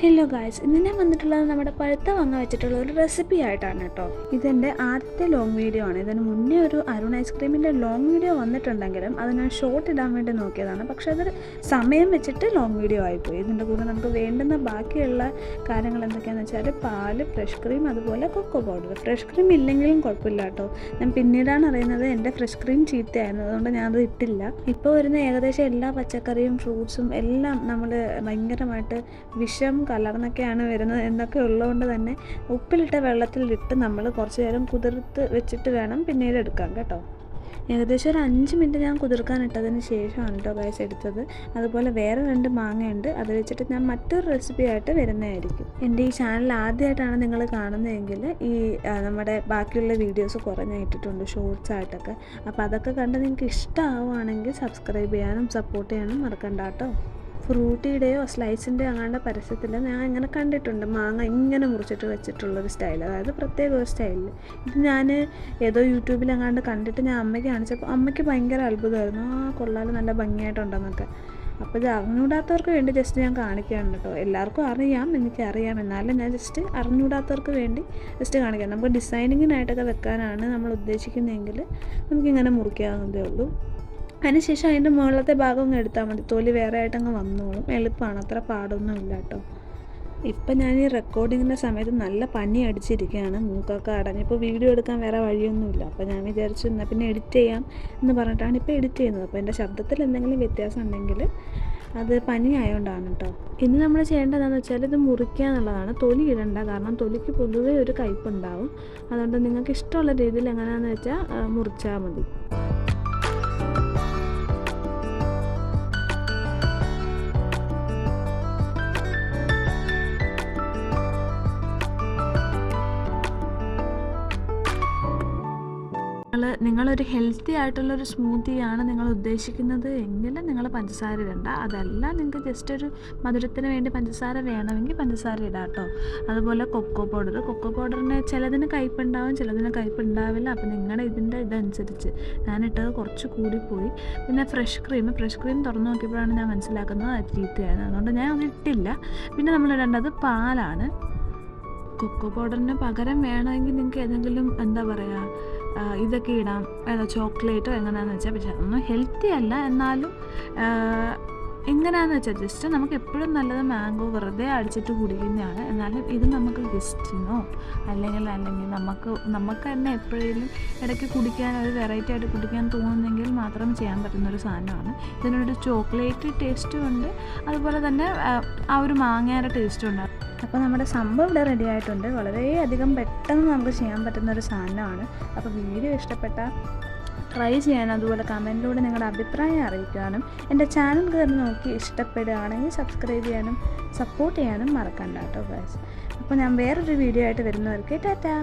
Hello guys ഇന്ന് ഞാൻ വന്നിട്ടുള്ളത് നമ്മുടെ പഴുത്ത വങ്ങ വെച്ചിട്ടുള്ള ഒരു റെസിപ്പി ആയിട്ടാണ് കേട്ടോ. ഇതെന്റെ ആദ്യത്തെ ലോങ് വീഡിയോ ആണ്. ഇതിന് മുന്നേ ഒരു അരുൺ ഐസ്ക്രീമിന്റെ ലോങ് വീഡിയോ വന്നിട്ടുണ്ടെങ്കിലും അത് ഞാൻ ഷോർട്ട് ഇടാൻ വേണ്ടി നോക്കിയതാണ്. പക്ഷേ അത് സമയം വെച്ചിട്ട് ലോങ് വീഡിയോ ആയിപ്പോയി. ഇതിന്റെ കൂടെ നമുക്ക് വേണ്ടുന്ന ബാക്കിയുള്ള കാര്യങ്ങൾ എന്തൊക്കെയാണെന്ന് വെച്ചാൽ പാൽ ഫ്രഷ് ക്രീം അതുപോലെ കൊക്കോ പൗഡർ ഫ്രഷ് ക്രീം ഇല്ലെങ്കിലും കുഴപ്പമില്ല കേട്ടോ. ഞാൻ പിന്നീടാണ് അറിയുന്നത് എന്റെ ഫ്രഷ് ക്രീം ചീത്തയായിരുന്നു. അതുകൊണ്ട് ഞാനത് ഇട്ടില്ല. ഇപ്പോൾ വരുന്ന ഏകദേശം എല്ലാ പച്ചക്കറിയും ഫ്രൂട്ട്സും എല്ലാം നമ്മൾ ഭയങ്കരമായിട്ട് വിഷം കലർന്നൊക്കെയാണ് വരുന്നത് എന്നൊക്കെ ഉള്ളതുകൊണ്ട് തന്നെ ഉപ്പിലിട്ട വെള്ളത്തിലിട്ട് നമ്മൾ കുറച്ച് നേരം കുതിർത്ത് വെച്ചിട്ട് വേണം പിന്നീട് എടുക്കാം കേട്ടോ. ഏകദേശം ഒരു അഞ്ച് മിനിറ്റ് ഞാൻ കുതിർക്കാനിട്ടതിന് ശേഷമാണ് കേട്ടോ ഗൈസ് എടുത്തത്. അതുപോലെ വേറെ രണ്ട് മാങ്ങയുണ്ട്. അത് വെച്ചിട്ട് ഞാൻ മറ്റൊരു റെസിപ്പി ആയിട്ട് വരുന്നതായിരിക്കും. എന്റെ ഈ ചാനൽ ആദ്യമായിട്ടാണ് നിങ്ങൾ കാണുന്നതെങ്കിൽ ഈ നമ്മുടെ ബാക്കിയുള്ള വീഡിയോസ് കുറേ ഞാൻ ഇട്ടിട്ടുണ്ട് ഷോർട്സ് ആയിട്ടൊക്കെ. അപ്പോൾ അതൊക്കെ കണ്ട് നിങ്ങൾക്ക് ഇഷ്ടമാവുകയാണെങ്കിൽ സബ്സ്ക്രൈബ് ചെയ്യാനും സപ്പോർട്ട് ചെയ്യാനും മറക്കണ്ട കേട്ടോ. ഫ്രൂട്ടിയുടെയോ സ്ലൈസിന്റെയോ അങ്ങാണ്ട് പരസ്യത്തിൽ ഞാൻ ഇങ്ങനെ കണ്ടിട്ടുണ്ട്. മാങ്ങ ഇങ്ങനെ മുറിച്ചിട്ട് വെച്ചിട്ടുള്ളൊരു സ്റ്റൈൽ അതായത് പ്രത്യേക ഒരു സ്റ്റൈലിൽ ഇത് ഞാൻ ഏതോ യൂട്യൂബിൽ അങ്ങാണ്ട് കണ്ടിട്ട് ഞാൻ അമ്മയ്ക്ക് കാണിച്ചപ്പോൾ അമ്മയ്ക്ക് ഭയങ്കര അത്ഭുതമായിരുന്നു. ആ കൊള്ളാൽ നല്ല ഭംഗിയായിട്ടുണ്ടെന്നൊക്കെ. അപ്പോൾ ഇത് അറിഞ്ഞൂടാത്തവർക്ക് വേണ്ടി ജസ്റ്റ് ഞാൻ കാണിക്കുകയാണ് കേട്ടോ. എല്ലാവർക്കും അറിയാം എനിക്ക് അറിയാം എന്നാലും ഞാൻ ജസ്റ്റ് അറിഞ്ഞൂടാത്തവർക്ക് വേണ്ടി ജസ്റ്റ് കാണിക്കാം നമുക്ക് ഡിസൈനിങ്ങിനായിട്ടൊക്കെ വെക്കാനാണ് നമ്മൾ ഉദ്ദേശിക്കുന്നതെങ്കിൽ നമുക്കിങ്ങനെ മുറിക്കാവുന്നതേ ഉള്ളൂ. അതിനുശേഷം അതിന്റെ മുകളിലത്തെ ഭാഗം അങ്ങ് എടുത്താൽ മതി. തൊലി വേറെ ആയിട്ട് അങ്ങ് വന്നോളും. എളുപ്പമാണ് അത്ര പാടൊന്നും ഇല്ല കേട്ടോ. ഇപ്പം ഞാൻ ഈ റെക്കോർഡിങ്ങിന്റെ സമയത്ത് നല്ല പനി അടിച്ചിരിക്കുകയാണ്. മൂക്കൊക്കെ അടഞ്ഞപ്പോൾ വീഡിയോ എടുക്കാൻ വേറെ വഴിയൊന്നുമില്ല. അപ്പോൾ ഞാൻ വിചാരിച്ചു എന്നാൽ പിന്നെ എഡിറ്റ് ചെയ്യാം എന്ന് പറഞ്ഞിട്ടാണ് ഇപ്പോൾ എഡിറ്റ് ചെയ്യുന്നത്. അപ്പോൾ എന്റെ ശബ്ദത്തിൽ എന്തെങ്കിലും വ്യത്യാസം ഉണ്ടെങ്കിൽ അത് പനി ആയതുകൊണ്ടാണ് കേട്ടോ. ഇനി നമ്മൾ ചെയ്യേണ്ടതെന്ന് വെച്ചാൽ ഇത് മുറിക്കുക എന്നുള്ളതാണ്. തൊലി ഇടണ്ട. കാരണം തൊലിക്ക് പൊതുവേ ഒരു കയ്പുണ്ടാവും. അതുകൊണ്ട് നിങ്ങൾക്ക് ഇഷ്ടമുള്ള രീതിയിൽ എങ്ങനെയാണെന്ന് വെച്ചാൽ മുറിച്ചാൽ മതി. നിങ്ങൾ നിങ്ങളൊരു ഹെൽത്തി ആയിട്ടുള്ള ആയിട്ടുള്ളൊരു സ്മൂത്തിയാണ് നിങ്ങൾ ഉദ്ദേശിക്കുന്നത്. എങ്കിൽ നിങ്ങൾ പഞ്ചസാര ഇടണ്ട. അതല്ല നിങ്ങൾക്ക് ജസ്റ്റ് ഒരു മധുരത്തിന് വേണ്ടി പഞ്ചസാര വേണമെങ്കിൽ പഞ്ചസാര ഇടാം കേട്ടോ അതുപോലെ കൊക്കോ പൗഡർ കൊക്കോ പൗഡറിന് ചിലതിന് കയ്പുണ്ടാവും ചിലതിന് കയ്പുണ്ടാവില്ല അപ്പോൾ നിങ്ങളുടെ ഇതിന്റെ ഇതനുസരിച്ച് ഞാനിട്ടത് കുറച്ച് കൂടിപ്പോയി പിന്നെ ഫ്രഷ് ക്രീം ഫ്രഷ് ക്രീം തുറന്നു നോക്കിയപ്പോഴാണ് ഞാൻ മനസ്സിലാക്കുന്നത് അത് ചീത്തയാണ് അതുകൊണ്ട് ഞാൻ അത് ഇട്ടില്ല. പിന്നെ നമ്മൾ ഇടേണ്ടത് പാലാണ്. കൊക്കോ പൗഡറിന് പകരം വേണമെങ്കിൽ നിങ്ങൾക്ക് ഏതെങ്കിലും എന്താ പറയുക ഇതൊക്കെ ഇടാം. ഏതാ ചോക്ലേറ്റോ എങ്ങനെയാണെന്ന് വെച്ചാൽ പക്ഷേ അതൊന്നും ഹെൽത്തി അല്ല. എന്നാലും എങ്ങനെയാണെന്ന് വെച്ചാൽ ജസ്റ്റ് നമുക്ക് എപ്പോഴും നല്ലത് മാംഗോ വെറുതെ അടിച്ചിട്ട് കുടിക്കുന്നതാണ്. എന്നാലും ഇത് നമുക്ക് ഗസ്റ്റിനോ അല്ലെങ്കിൽ അല്ലെങ്കിൽ നമുക്ക് നമുക്ക് തന്നെ എപ്പോഴേലും ഇടയ്ക്ക് കുടിക്കാൻ ഒരു വെറൈറ്റി ആയിട്ട് കുടിക്കാൻ തോന്നുന്നെങ്കിൽ മാത്രം ചെയ്യാൻ പറ്റുന്ന ഒരു സാധനമാണ്. ഇതിനൊരു ചോക്ലേറ്റ് ടേസ്റ്റും ഉണ്ട്. അതുപോലെ തന്നെ ആ, ഒരു മാങ്ങയുടെ ടേസ്റ്റും ഉണ്ട്. അപ്പോൾ നമ്മുടെ സംഭവം ഇവിടെ റെഡി ആയിട്ടുണ്ട്. വളരെയധികം പെട്ടെന്ന് നമുക്ക് ചെയ്യാൻ പറ്റുന്ന ഒരു സാധനമാണ്. അപ്പോൾ വീഡിയോ ഇഷ്ടപ്പെട്ട ട്രൈ ചെയ്യാനും അതുപോലെ കമന്റിലൂടെ നിങ്ങളുടെ അഭിപ്രായം അറിയിക്കാനും എന്റെ ചാനൽ കയറി നോക്കി ഇഷ്ടപ്പെടുകയാണെങ്കിൽ സബ്സ്ക്രൈബ് ചെയ്യാനും സപ്പോർട്ട് ചെയ്യാനും മറക്കണ്ട കേട്ടോ ഗൈസ് അപ്പോൾ ഞാൻ വേറൊരു വീഡിയോ ആയിട്ട് വരുന്നവർക്ക് ടാറ്റാ.